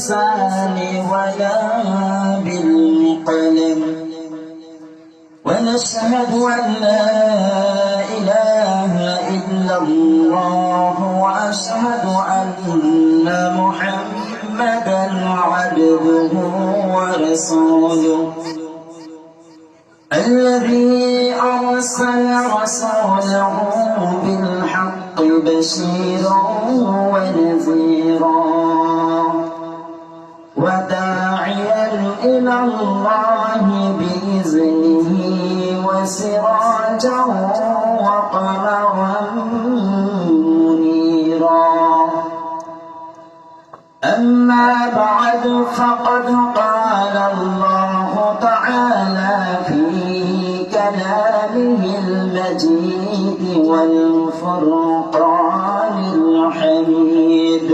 باللسان ولا بالقلم ونشهد أن لا إله إلا الله وأشهد أن محمدا عبده ورسوله. الذي أرسل رسوله بالحق بشيرا الله بإذنه وسراجا وقمرا منيرا. أما بعد فقد قال الله تعالى في كلامه المجيد والفرقان الحميد.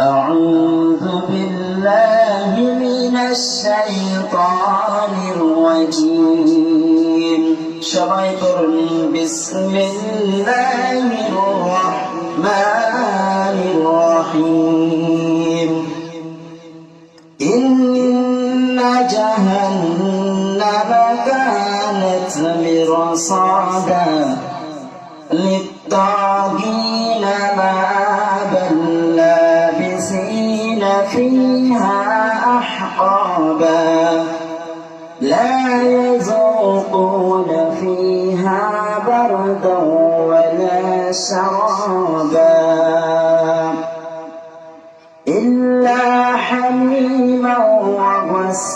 أعوذ الشيطان الرجيم. شبعي بسم الله الرحمن الرحيم. إن جهنم كانت مرصادا للطاغين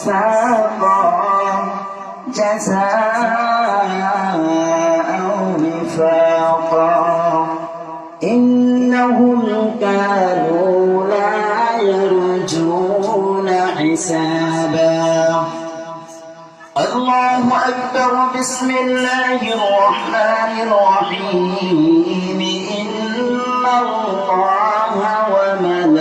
وغساقا جزاء وفاقا. إنهم كانوا لا يرجون حسابا. الله أكبر بسم الله الرحمن الرحيم. إن الله وملائكته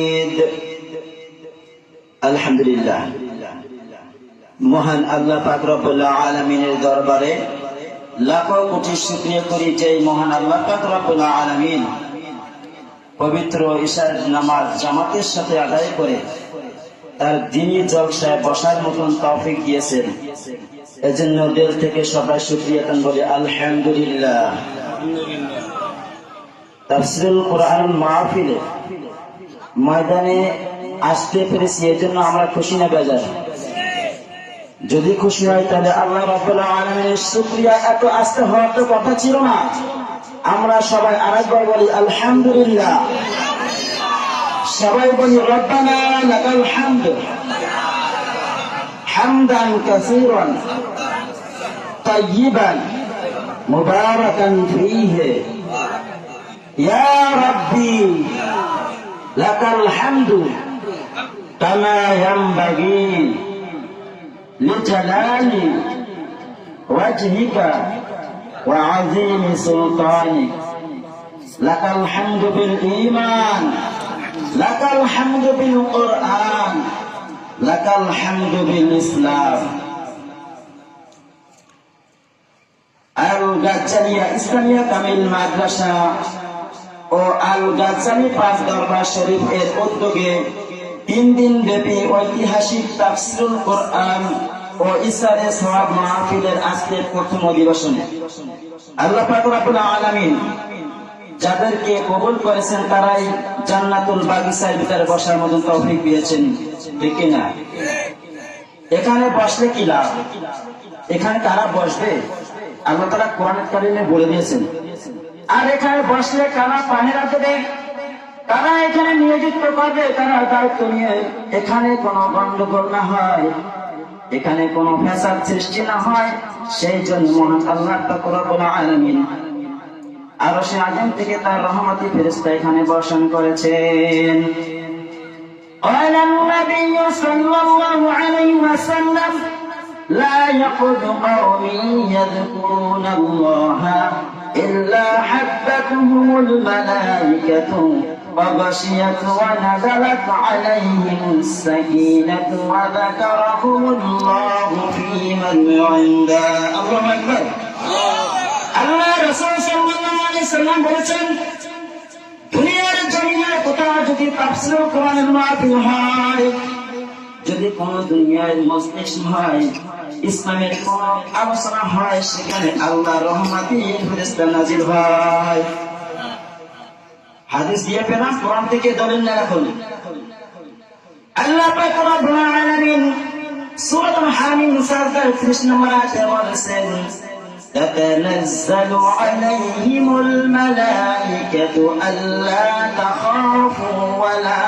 আলহামদুলিল্লাহ। মহান আল্লাহ পাকরবুল্লাহ আলমিনের দরবারে লাখো কোটি সুক্রিয়া করি যে মহান আল্লাহ পাকরবুল্লাহ আলমিন পবিত্র ঈশার নামাজ জামাতের সাথে আদায় করে তার দিনই জলসায় বসার মতন তফিক দিয়েছেন। এজন্য দেশ থেকে সবাই সুক্রিয়া কান বলে আলহামদুলিল্লাহ। তাফসিরুল কোরআন মাহফিলে ময়দানে আসতে পেরেছি এই জন্য আমরা খুশি না, বেজার। যদি খুশি হয়, তাহলে আল্লাহ রাবুল্লাহ এত আসতে হওয়ার তো কথা ছিল না। আমরা সবাই আরেকবার বলি, আলহামদুলিল্লাহ। সবাই বলি, রব্বান লাকাল হামদান ইয়া রাব্বি লাকাল হামদু كما ينبغي لجلال وجهك وعظيم سلطانك لك الحمد بالإيمان لك الحمد بالقرآن লাকাল হামদু বিল ইসলাম আল গাজ্জালিয়া ইসলামিয়া কামিল মাদ্রাসা ও আল গাজ্জালি পাঁচ দরবার শরীফ এর উদ্যোগে তিন দিন ব্যাপী ঐতিহাসিক তাফসিরুল কোরআন ও ইসারে সওয়াব মাহফিলের আজকের প্রথম অধিবেশনে। আল্লাহ পাক রব্বুল আলামিন যাদেরকে কবুল করেছেন তারাই জান্নাতুল বাগিচার ভিতরে বসার মতো তৌফিক দিয়েছেন। ঠিক না এখানে বসলে কি লাভ? এখানে কারা বসবে? আল্লাহ তারা কোরআন কারিমে বলে দিয়েছেন। আর এখানে বসলে কারা পাহেরা দেবে তারা এখানে নিয়োজিত করবে তারা দায়িত্ব নিয়ে এখানে কোনো গন্ডগোল না হয় এখানে কোনো ফ্যাসাদ সৃষ্টি না হয় সেই জন্য মহান আল্লাহ তাকরাবুল আলামিন আরো সে আজম থেকে তার রহমতি ফেরেশতা এখানে বর্ষণ করেছেন قال النبي صلى الله عليه وسلم لا يقعد قوم يذكرون الله إلا حبتهم الملائكة وغشيت ونزلت عليهم السكينة وذكرهم الله في من عنده الله أكبر আল্লাহ রসুল সাল্লাল্লাহু আলাইহি সাল্লাম বলেছেন দুনিয়ার জমিনে কোথাও যদি তাফসীর কোরআনের মাহফিল হয় যদি কোন দুনিয়ার মজলিস হয় ইসলামের কোন আলোচনা হয় সেখানে আল্লাহ রহমাতি ফেরেশতা নাজিল হয় হাদিস দিয়ে পেলাম কোরআন থেকে দলিল না রাখুন আল্লাহ পাক রব্বুল আলামিন সূরাতুল হামিম সাজদার 30 নম্বর আয়াতে বলেছেন تتنزل عليهم الملائكة ألا تخافوا ولا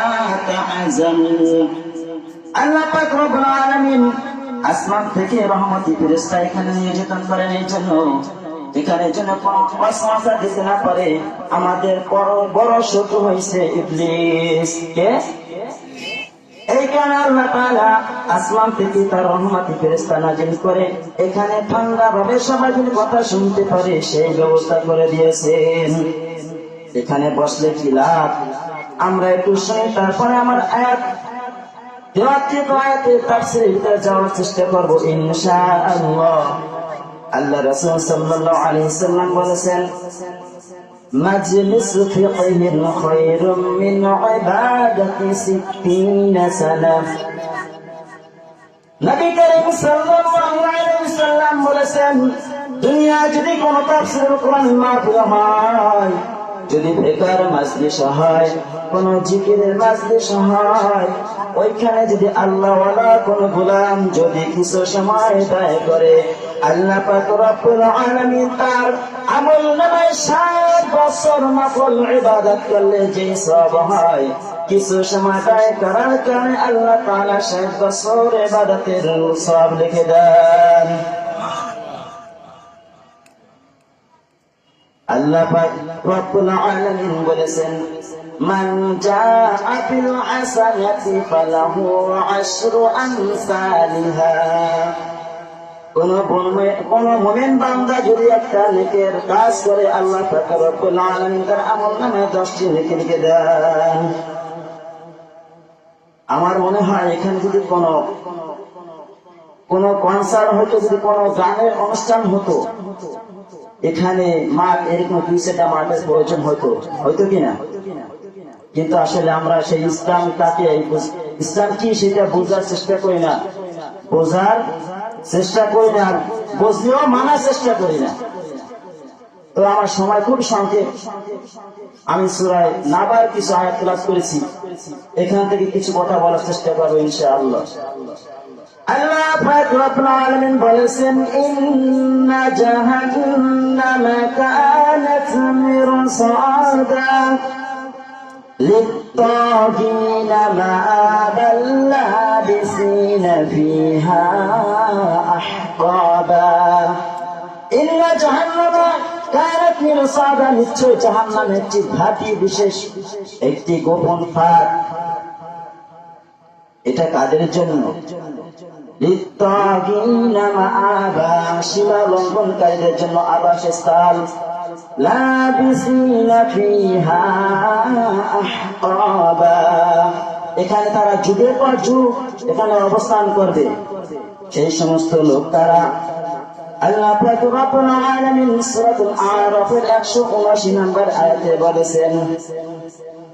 تحزنوا আল্লাহ পাক রব্বুল আলামিন আসমান থেকে রহমতি ফেরেশতা এখানে নিয়োজিত করেন এই জন্য এখানে যেন কোনো অসমস্যা দিতে না পারে। আমাদের বড় বড় শত্রু হয়েছে ইবলিস। কে? এই কারণে আসমান থেকে তার এখানে সেই ব্যবস্থা করে দিয়েছেন। এখানে বসলে কি লাভ? আমরা একটু শুনি, তারপরে আমার আয়াত দেওয়াত্রিক আয়াতে তাফসীরের যাওয়ার চেষ্টা করব আল্লাহ রাসূল সাল্লাল্লাহু আলাইহি সাল্লাম বলেছেন মাজলিস ফিকহিন খায়রুম মিন ইবাদাতি 60 সানা নবী করিম সাল্লাল্লাহু আলাইহি সাল্লাম বলেছেন দুনিয়া যদি কোনো তাফসীরুল কোরআন মাহফিল হয় যদি বেকার মাজলিস হয় কোন জিকিরের মাজলিস হয় ওইখানে যদি আল্লাহ কোন গোলাম যদি কিছু সময় ব্যয় করে, আল্লাহ পাক রব্বুল তার আমল নামায় সাত বছর নফল ইবাদত করলে যে সব হয়, কিছু সময় ব্যয় করার কারণে আল্লাহ তাআলা সাত বছর ইবাদতের সব লিখে দেন। আল্লাহ বলেছেন কোন বান্দা যদি একটা নেকের কাজ করে, আল্লাহ পাক রব্বুল আলামিন তার আমল নামে দশটি নেকি লিখে দেন। আমার মনে হয় এখানে যদি কোন কোন কনসার্ট হতো যদি কোন গানের অনুষ্ঠান হতো এখানে মাঠ এরকম দুই সেটা মাঠের প্রয়োজন হতো হয়তো কিনা? কিন্তু আসলে আমরা সেই ইসলামটাকে বুঝ- ইসলাম কি সেটা বোঝার চেষ্টা করি না। বোঝার চেষ্টা করি না আর বুঝলেও মানার চেষ্টা করি না। তো আমার সময় খুব সংক্ষেপ। আমি সুরায় নাবার কিছু আয়াত ক্লাস করেছি। এখান থেকে কিছু কথা বলার চেষ্টা করব ইনশাআল্লাহ। আল্লাহ পাক রব্বুল আলামিন বলেছেন ইন্না জাহান্নামা কানাত মিরসাদা للطاغين مآبا لابسين فيها أحقابا إن جهنم كانت مرصادا নিশ্চয় জাহান্নাম একটি ঘাটি বিশেষ একটি গোপন ফাঁক এটা কাদের জন্য للطاغين مآبا সীমা এখানে তারা যুগের পর যুগ, এখানে অবস্থান করবে। সেই সমস্ত লোক তারা আল্লাহ একশো উনআশি নাম্বার আয়তে নম্বর বলেছেন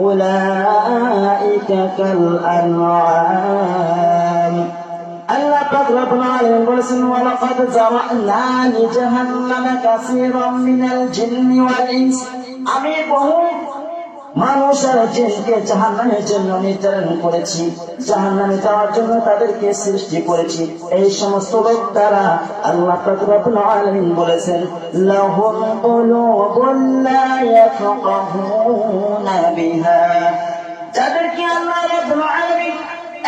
أولئك كالأنعام আল্লাহ পাক রব্বুল আলামিন বলেছেন ওয়ালাকাদ জারা'না লিজাহান্নামা কাসীরাম মিনাল জিন্নি ওয়াল ইনস আমি বহু মানুষ আর জিনকে জাহান্নামের জন্য নির্ধারণ করেছি। জাহান্নামে যাওয়ার জন্য তাদেরকে সৃষ্টি করেছি। এই সমস্ত লোক তারা আল্লাহ রব্বুল আলামিন বলেছেন, লাহুম বিহা। যাদেরকে আল্লাহ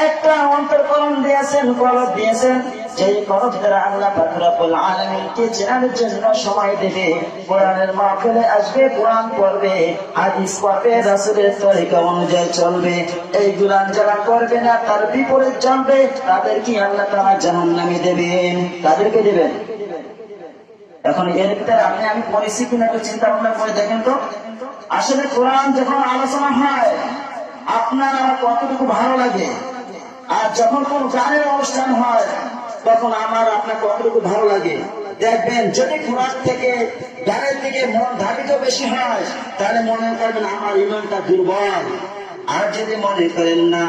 একটা অন্তর্করণ দিয়েছেন কলব দিয়েছেন করবে না, তার বিপরীত চলবে তাদেরকে আল্লাহ তাআলা জাহান্নামে দেবেন? তাদেরকে দেবেন? এখন এর ভিতরে আপনি, আমি পড়েছি কিনা চিন্তা ভাবনা করে দেখেন তো। আসলে কোরআন যখন আলোচনা হয়, আপনার আমার কতটুকু ভালো লাগে? আর যখন কোন গানের অনুষ্ঠান হয় তখন আমার আপনার কতটুকু ভালো লাগে। দেখবেন, যদি কোরআন থেকে গানের দিকে মন ধাবিত বেশি হয়, তাহলে মনে করবেন আমার ইমানটা দুর্বল। আর যদি মনে করেন না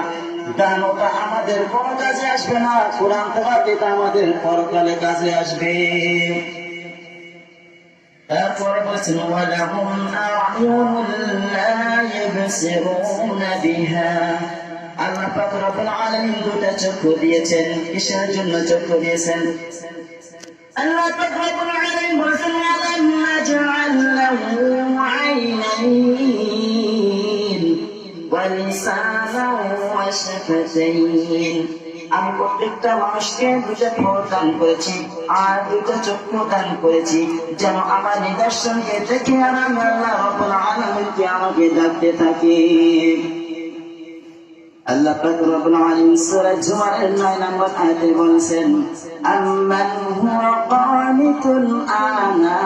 আমাদের কোনো কাজে আসবে না, কোরআন এটা আমাদের পরকালে কাজে আসবে। তারপরে বলছেন আল্লাহ পাক রব্বুল আলামিন দুটা চক্ষু দিয়েছেন। কিসের জন্য চক্ষু দিয়েছেন? আল্লাহ পাক রব্বুল আলামিন বলেছেন আলাম নাজআল লাহু আইনাইন ওয়া লিসানান ওয়া শাফাতাইন। আমি প্রত্যেকটা মানুষকে দুটা ঠোঁট দান করেছি, আর দুটা চক্ষু দান করেছি, যেন আমার নিদর্শনকে দেখে আর আমি আল্লাহ রব্বুল আলামিনকে আমাকে ডাকতে থাকি। আল্লাহ পাক রব্বুল আলামিন সূরা জুমারের 9 নম্বর আয়াতে বলেছেন, আম্মান কানিতুন আনা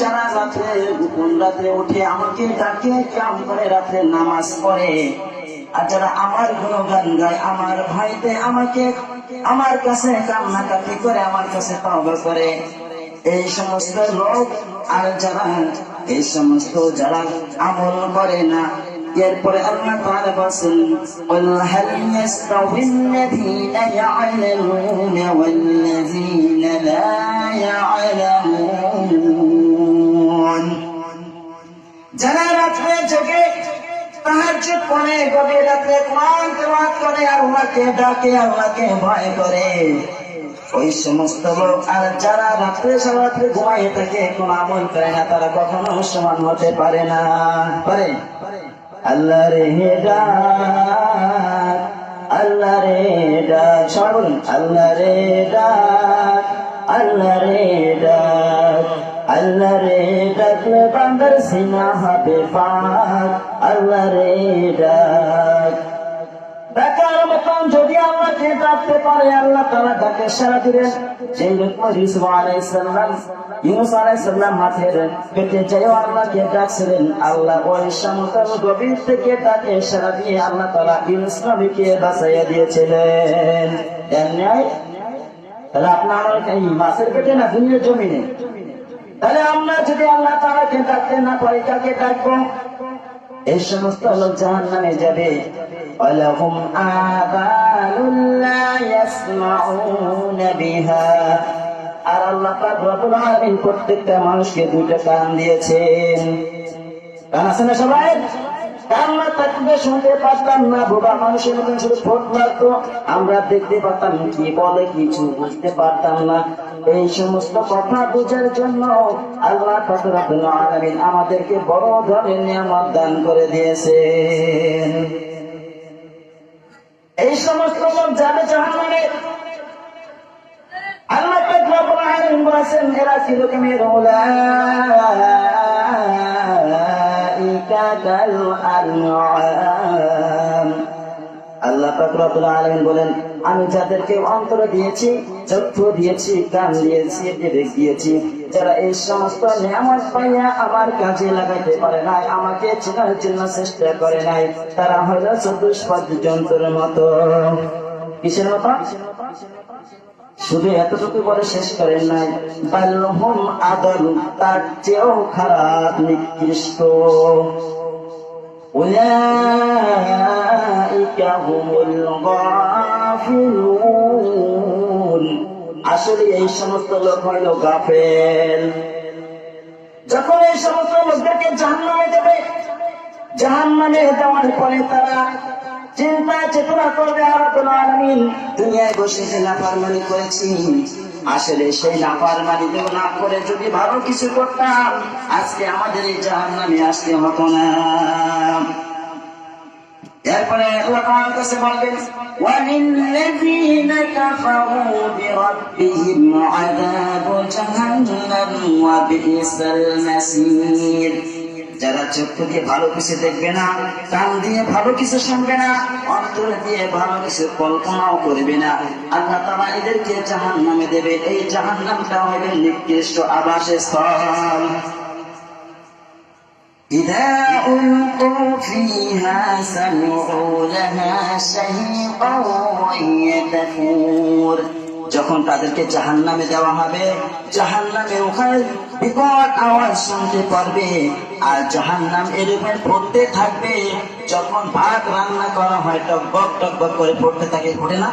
যারা রাতে গোপন রাতে উঠে আমাকে ডাকে কাম করে রাতে নামাজ পড়ে। আর যারা আমার গুণগান গায়, আমার ভাইতে আমাকে, আমার কাছে কান্নাকাটি করে, আমার কাছে তওবা করে। এই সমস্ত লোক আর যারা, এই সমস্ত যারা আমল করে না, এরপরে আল্লাহ তাআলা বলেন যারা রাত্রে জেগে তাহাজ্জুদ করে, গভীর রাত্রে কোরআন তেলাওয়াত করে আল্লাহকে ডাকে আল্লাহকে ভয় করে। ওই সমস্ত লোক, আর যারা রাত্রে সারাত্রে ঘুমাইয়ে থাকে, কোন আমল করে না, তারা কখনো সমান হতে পারে না। পারে? আল্লাহ রে ডাক, আল্লাহ রে ডাক, সবাই আল্লাহ রে ডাক, আল্লাহ রে ডাক। আল্লাহ রে ডাকলে বান্দার সিনা হবে পাক। আল্লাহ রে ডাক। ডাকার মতন যদি আল্লাহকে ডাকতে পারে, আল্লাহ তারা ডাকে সারা দিলেন সেই রকম ইউসুফ আলাইসাল্লাম তাকে আপনার মাছের পেটে না জমিনে? তাহলে আমরা যদি আল্লাহ তাআলাকে ডাকতে না পারি কাকে ডাকবো এই সমস্ত লোক জাহান নামে যাবে ولهم آذان لا يسمعون بها আর আল্লাহ পাক রব্বুল আলামিন প্রত্যেকটা মানুষকে দুইটা কান দিয়েছেন কান আছে না সবাই কান্না থাকলে শুনতে পারতাম না বোবা মানুষের মতন শুধু ফোট মারতো। আমরা দেখতে পারতাম কি বলে কিছু বুঝতে পারতাম না। এই সমস্ত কথা বোঝার জন্য আল্লাহ ফকরাতুল আলামিন আমাদেরকে বড় ধরনের নিয়ামত দান করে দিয়েছেন। এই সমস্ত লোক যাবে জাহান্নামে। আল্লাহ পাক রব্বুল আলামিন বলেছেন, এরা কি রকমের উলাইকা কাল আনআম আল্লাহ আলামিন বলেন, আমি যাদেরকে অন্তর দিয়েছি, চক্ষু দিয়েছি, কান দিয়েছি বিবেক দিয়েছি, যারা এই সমস্ত নিয়ামত পাইয়া আমার কাজে লাগাইতে পারে নাই, আমাকে চেনার জন্য চেষ্টা করে নাই, তারা হলো চতুষ্পদ যন্ত্রের মতো। কিসের মতো? শুধু এতটুকু বলে শেষ করেন নাই বাল্যহম আদল তার চেয়েও খারাপ, নিকৃষ্ট। আসলে এই সমস্ত লোক হইল গাফেল। যখন এই সমস্ত লোকদেরকে জাহান নামে দেবে জাহান নামে দেওয়ার পরে তারা চিন্তা, চেতনা করবে আরাধনা দুনিয়ায় বসে যে নাফারমানি করেছি, আসলে সেই নাফারমানি দেব না করে যদি ভালো কিছু করতাম, আজকে আমাদের এই জাহান্নামে আসতে হতো না। এরপরে আল্লাহ কাছে বলবেন বিরাব্বিহিম জাহান্নাম ওয়া বিসাল যারা চক্ষু দিয়ে ভালো কিছু দেখবে না কান দিয়ে ভালো কিছু শুনবে না অন্তর দিয়ে ভালো কিছু কল্পনাও করবে না আল্লাহ তাআলা এদেরকে জাহান নামে দেবে এই জাহান নামটা হবে নিকৃষ্ট আবাসস্থল إذا ألقوا فيها سمعوا لها شهيقا وهي تفور যখন তাদেরকে জাহান নামে দেওয়া হবে জাহান নামে ওখানে বিকট আওয়াজ শুনতে পারবে আর জাহান নাম এরকম পড়তে থাকবে। যখন ভাত রান্না করা হয়, টকবক টকবক করে পড়তে থাকে ঘটে না?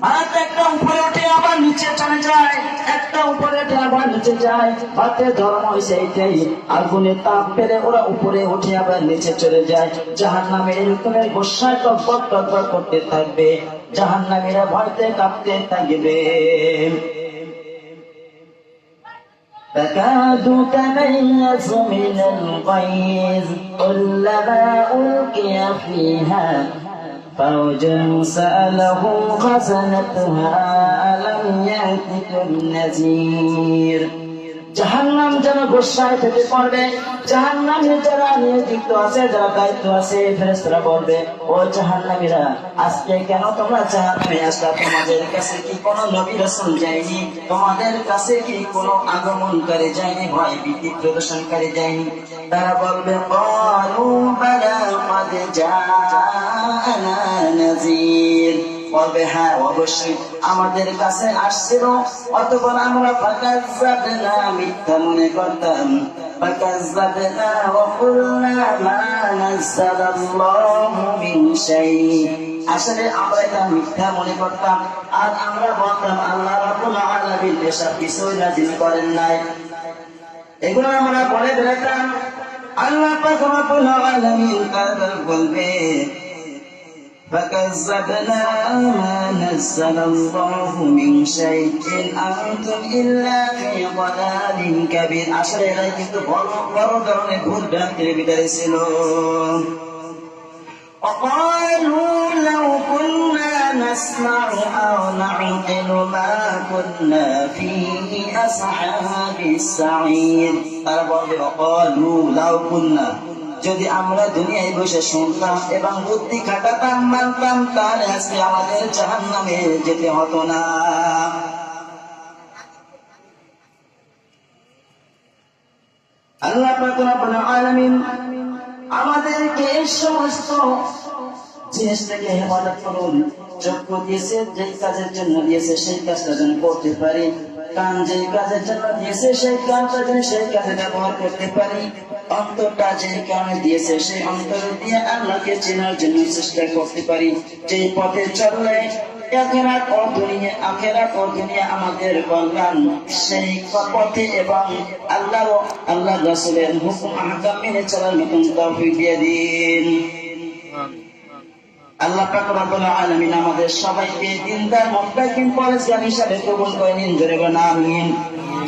ভাত একটা উপরে উঠে আবার নিচে চলে যায়। একটা উপরে উঠে আবার নিচে যায়। ভাতের ধর্ম এইটাই আগুনে তাপ পেরে ওরা উপরে উঠে আবার নিচে চলে যায়। জাহান নামে এরকমের গোসায় টকবক টকবক করতে থাকবে। জাহান নামীরা ভয়তে কাঁপতে থাকবে تكاد تميز من الغيظ كلما ألقي فيها فوج سألهم خزنتها ألم يأتكم نذير জাহান্নাম যেন গোসায় থেকে পড়বে জাহান্নামে যারা নিয়োজিত আছে যারা দায়িত্ব আছে ফেরেস্তারা বলবে ও জাহান্নামীরা আজকে কেন তোমরা জাহান্নামে আসলা তোমাদের কাছে কি কোনো নবী রাসূল যায়নি তোমাদের কাছে কি কোনো আগমনকারী যায়নি ভয় ভীতি প্রদর্শনকারী যায়নি তারা বলবে قالوا بلى قد جاءنا نذير বলবে হ্যাঁ অবশ্যই আমাদের কাছে আসছিল অতপর আমরা ফাকাজ্জাবনা মিথ্যা মনে করতাম। আসলে আমরা এটা মিথ্যা মনে করতাম। আর আমরা বলতাম, আল্লাহ রাব্বুল আলামিন এসব কিছুই নাযিল করেন নাই। এগুলো আমরা বলে বেড়াতাম। আল্লাহ পাক বলবে فكذبنا ما نزل الله من شيء أنتم إلا في ضلال كبير. عشر إليك وردون كردان بدرسلون وقالوا لو كنا نسمع أو نعقل ما كنا فيه أصحاب السعير. وقالوا لو كنا যদি আমরা দুনিয়ায় বসে শুনতাম এবং বুদ্ধি খাটাতাম, মানতাম, তাহলে আজকে আমাদের জাহান নামে যেতে হতো না। আল্লাহ আলামিন আমাদেরকে এই সমস্ত জিনিস থেকে হেফাজত করুন। চক্ষু দিয়েছে যেই কাজের জন্য দিয়েছে, সেই কাজটা যেন করতে পারি। কাজের জন্য দিয়েছে, সেই সেই কাজে ব্যবহার করতে পারি, অন্তরটা যে কারণে দিয়েছে, সেই অন্তর দিয়ে আল্লাহকে চেনার জন্য চেষ্টা করতে পারি। যেই পথে চললে আমাদের কল্যাণ। সেই পথে এবং আল্লাহ আল্লাহ মেনে চলার তৌফিক দিয়ে দিন। আল্লাহ পাক রব্বুল আলামিন আমাদের সবাইকে দিনদার মুত্তাকিন পরেশগার হিসাবে কবুল করে নিন জোরে বলেন আমিন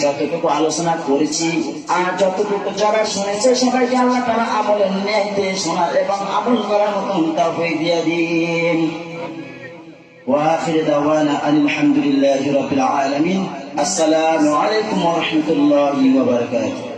যতটুকু আলোচনা করেছি আর যতটুকু যারা শুনেছে সবাইকে আল্লাহ তাআলা আমলের ন্যায়তে শোনার এবং আমল করার মতন তৌফিক দিয়ে দিন وآخر دعوانا أن الحمد لله رب العالمين السلام عليكم ورحمة الله وبركاته